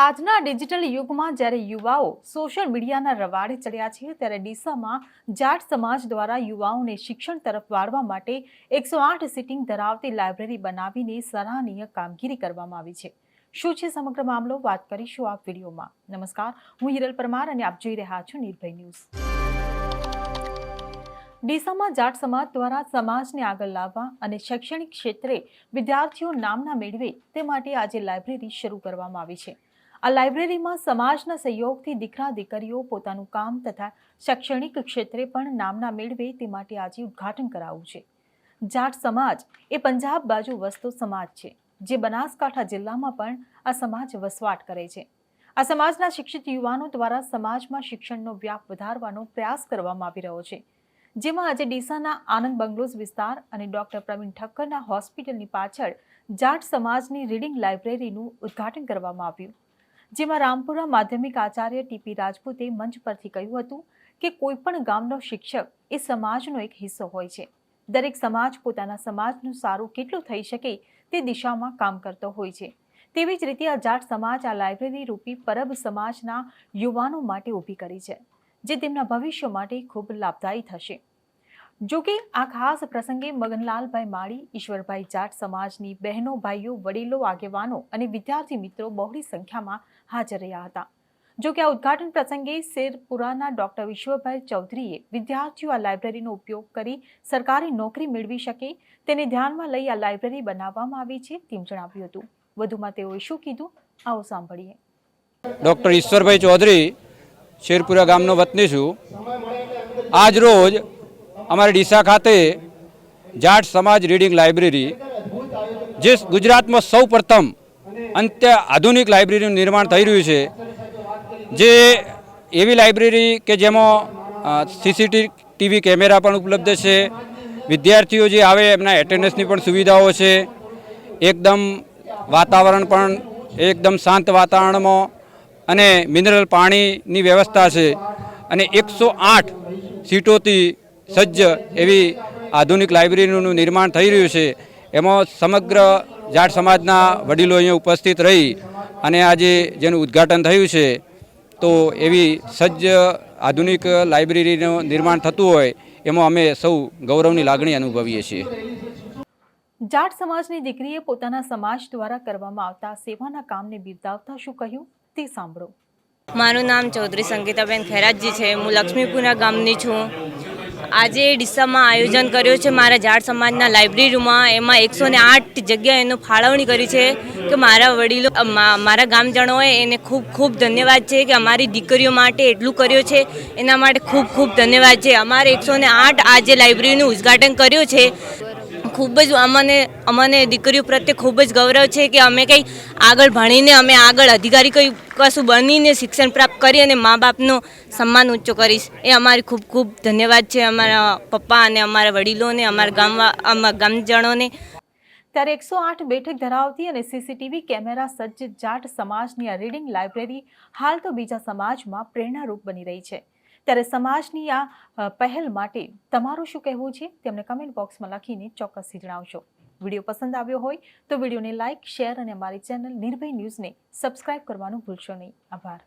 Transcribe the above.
આજના ડિજિટલ યુગમાં જ્યારે યુવાઓ સોશિયલ મીડિયાના રવાડે ચડ્યા છે, ત્યારે ડીસામાં જાટ સમાજ દ્વારા યુવાઓને શિક્ષણ તરફ વાળવા માટે એકસો આઠ સિટિંગ ધરાવતી લાઇબ્રેરી બનાવીને સરાહનીય કામગીરી કરવામાં આવી છે. શું છે સમગ્ર મામલો? વાત કરીશું આ વિડીયોમાં. નમસ્કાર, હું હિરલ પરમાર અને આપ જોઈ રહ્યા છો નિર્ભય ન્યૂઝ. ડીસામાં જાટ સમાજ દ્વારા સમાજને આગળ લાવવા અને શૈક્ષણિક ક્ષેત્રે વિદ્યાર્થીઓ નામના મેળવે તે માટે આજે લાઇબ્રેરી શરૂ કરવામાં આવી છે. આ લાઇબ્રેરીમાં સમાજના સહયોગથી દીકરા દીકરીઓ પોતાનું કામ તથા શૈક્ષણિક ક્ષેત્રે પણ નામના મેળવે તે માટે આજે ઉદ્ઘાટન કરાયું છે. જાટ સમાજ એ પંજાબ બાજુ વસતો સમાજ છે, જે બનાસકાંઠા જિલ્લામાં પણ આ સમાજ વસવાટ કરે છે. આ સમાજના શિક્ષિત યુવાનો દ્વારા સમાજમાં શિક્ષણનો વ્યાપ વધારવાનો પ્રયાસ કરવામાં આવી રહ્યો છે. જેમાં આજે ડીસાના આનંદ બંગલોઝ વિસ્તાર અને ડોક્ટર પ્રવીણ ઠક્કરના હોસ્પિટલની પાછળ જાટ સમાજની રીડિંગ લાઇબ્રેરીનું ઉદ્ઘાટન કરવામાં આવ્યું. જેમાં રામપુરા માધ્યમિક આચાર્ય ટીપી રાજપૂતે મંચ પરથી કહ્યું હતું કે કોઈપણ ગામનો શિક્ષક એ સમાજનો એક હિસ્સો હોય છે. દરેક સમાજ પોતાના સમાજનું સારું કેટલું થઈ શકે તે દિશામાં કામ કરતો હોય છે. તેવી જ રીતે આ જાટ સમાજ આ લાઇબ્રેરી રૂપી પરબ સમાજના યુવાનો માટે ઊભી કરી છે, જે તેમના ભવિષ્ય માટે ખૂબ લાભદાયી થશે. જો કે આ ખાસ પ્રસંગે મગનલાલભાઈ માળી, ઈશ્વરભાઈ જાટ સમાજની બહેનો, ભાઈઓ, વડીલો, આગેવાનો અને વિદ્યાર્થી મિત્રો બહોળી સંખ્યામાં હાજર રહ્યા હતા. જો કે આ ઉદ્ઘાટન પ્રસંગે શેરપુરાના ડોક્ટર વિશ્વભાઈ ચૌધરીએ વિદ્યાર્થીઓ આ લાઇબ્રેરીનો ઉપયોગ કરી સરકારી નોકરી મેળવી શકે તેને ધ્યાનમાં લઈ આ લાઇબ્રેરી બનાવવામાં આવી છે તેમ જણાવ્યું હતું. વધુમાં તેઓએ શું કીધું આવો સાંભળીએ. ડૉક્ટર ઈશ્વરભાઈ ચૌધરી શેરપુરા ગામનો વતની છું. આજ રોજ અમારા ડીસા ખાતે જાટ સમાજ રીડિંગ લાઇબ્રેરી, જે ગુજરાતમાં સૌ પ્રથમ અંત્ય આધુનિક લાઇબ્રેરીનું નિર્માણ થઈ રહ્યું છે, જે એવી લાઇબ્રેરી કે જેમાં સીસીટીવી ટીવી કેમેરા પણ ઉપલબ્ધ છે, વિદ્યાર્થીઓ જે આવે એમના એટેન્ડન્સની પણ સુવિધાઓ છે, એકદમ વાતાવરણ પણ એકદમ શાંત વાતાવરણમાં અને મિનરલ પાણીની વ્યવસ્થા છે, અને એકસો આઠ સીટોથી સજ્જ એવી આધુનિક લાઇબ્રેરીનું નિર્માણ થઈ રહ્યું છે. એમાં સમગ્ર જાટ સમાજના વડીલો અહીંયા ઉપસ્થિત રહી અને આજે જેનું ઉદ્ઘાટન થયું છે તો એવી સજ્જ આધુનિક લાઇબ્રેરીનું નિર્માણ થતું હોય એમાં અમે સૌ ગૌરવની લાગણી અનુભવીએ છીએ. જાટ સમાજની દીકરીએ પોતાના સમાજ દ્વારા કરવામાં આવતા સેવાના કામને બિરદાવતા શું કહ્યું તે સાંભળો. મારું નામ ચૌધરી સંગીતાબેન ખેરાજી છે. હું લક્ષ્મીપુરા ગામની છું. આજે ડીસામાં આયોજન કર્યું છે મારા જાટ સમાજના લાઇબ્રેરીમાં. એમાં એકસો ને આઠ જગ્યાએ એનું ફાળવણી કરી છે કે મારા વડીલો મારા ગામજનોએ એને ખૂબ ખૂબ ધન્યવાદ છે કે અમારી દીકરીઓ માટે એટલું કર્યું છે. એના માટે ખૂબ ખૂબ ધન્યવાદ છે. અમારે એકસો ને આઠ આજે લાઇબ્રેરીનું ઉદ્ઘાટન કર્યું છે. ખૂબ જ અમને અમને દીકરીઓ પ્રત્યે ખૂબ જ ગૌરવ છે કે અમે કંઈ આગળ ભણીને અમે આગળ અધિકારી કંઈ કશું બનીને શિક્ષણ પ્રાપ્ત કરી અને મા બાપનો સન્માન ઊંચો કરીશ. એ અમારી ખૂબ ખૂબ ધન્યવાદ છે અમારા પપ્પા અને અમારા વડીલોને, અમારા ગામવા અમારા ગામજણોને ત્યારે એકસો આઠ બેઠક ધરાવતી અને સીસીટીવી કેમેરા સજ્જ જાટ સમાજની આ રીડિંગ લાઇબ્રેરી હાલ તો બીજા સમાજમાં પ્રેરણારૂપ બની રહી છે. ત્યારે સમાજની આ પહેલ માટે તમારું શું કહેવું છે? તેમને કમેન્ટ બોક્સમાં લખીને ચોક્કસથી જણાવશો વીડિયો પસંદ આવ્યો હોય તો વિડીયોને લાઇક શેર અને અમારી ચેનલ નિર્ભય ન્યૂઝને સબસ્ક્રાઇબ કરવાનું ભૂલશો નહીં. આભાર.